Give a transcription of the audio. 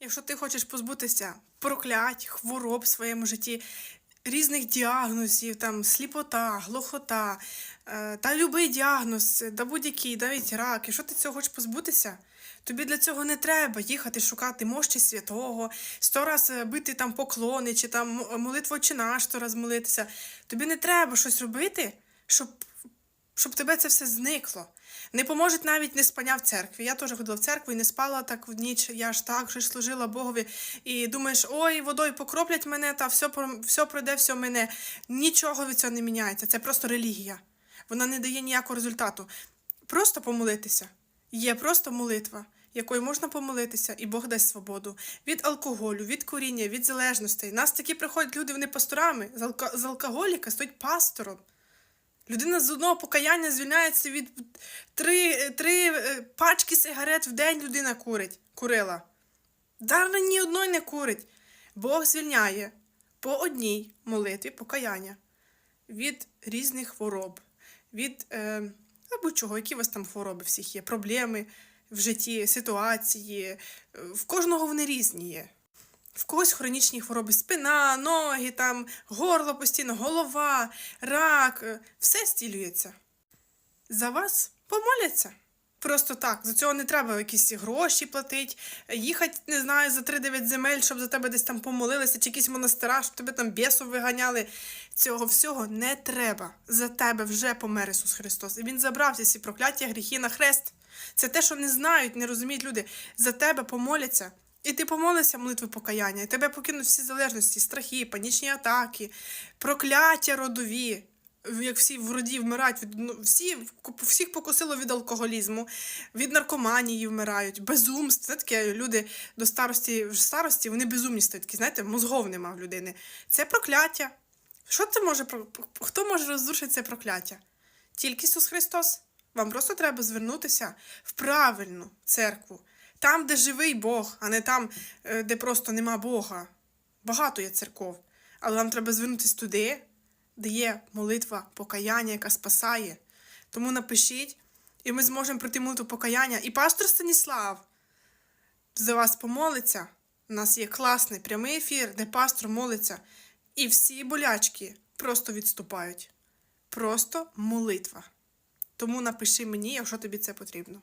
Якщо ти хочеш позбутися проклять, хвороб в своєму житті, різних діагнозів, там сліпота, глухота, е, та любий діагноз, да будь-який, навіть рак, якщо ти цього хочеш позбутися, тобі для цього не треба їхати шукати мощі святого, сто раз е, бити там поклони, чи там молитву чи наш сто раз молитися. Тобі не треба щось робити, щоб щоб тебе це все зникло. Не поможе навіть не спання в церкві. Я теж ходила в церкву і не спала так в ніч. Я ж так вже ж служила Богові. І думаєш, ой, водою покроплять мене, та все, все пройде, все мене. Нічого від цього не міняється. Це просто релігія. Вона не дає ніякого результату. Просто помолитися. Є просто молитва, якою можна помолитися, і Бог дасть свободу від алкоголю, від куріння, від залежностей. Нас такі приходять люди, вони пасторами. З, алкоголіка стоїть пастором. Людина з одного покаяння звільняється від три, три е, пачки сигарет в день людина курить, курила. Дарна ні одної не курить. Бог звільняє по одній молитві покаяння від різних хвороб, від е, або чого, які у вас там хвороби всіх є, проблеми в житті, ситуації. Е, В кожного вони різні є. В когось хронічні хвороби спина, ноги, там, горло постійно, голова, рак, е, все стілюється. За вас помоляться. Просто так. За цього не треба якісь гроші платити, їхати, не знаю, за 3-9 земель, щоб за тебе десь там помолилися, чи якісь монастира, щоб тебе там бісов виганяли. Цього всього не треба. За тебе вже помер Ісус Христос. І Він забрав всі прокляття, гріхи на хрест. Це те, що не знають, не розуміють люди. За тебе помоляться. І ти помолився молитви покаяння, і тебе покинуть всі залежності, страхи, панічні атаки, прокляття родові. Як всі в роді вмирають, від, ну, всі, всіх покосило від алкоголізму, від наркоманії вмирають, безумств. Це таке люди до старості, в старості вони безумні стають, такі, знаєте, мозгов нема в людини. Це прокляття. Що це може хто може розрушити це прокляття? Тільки Ісус Христос. Вам просто треба звернутися в правильну церкву, там, де живий Бог, а не там, е, де просто нема Бога. Багато є церков. Але вам треба звернутися туди, де є молитва покаяння, яка спасає. Тому напишіть, і ми зможемо пройти молитву покаяння. І пастор Станіслав за вас помолиться. У нас є класний прямий ефір, де пастор молиться. І всі болячки просто відступають. Просто молитва. Тому напиши мені, якщо тобі це потрібно.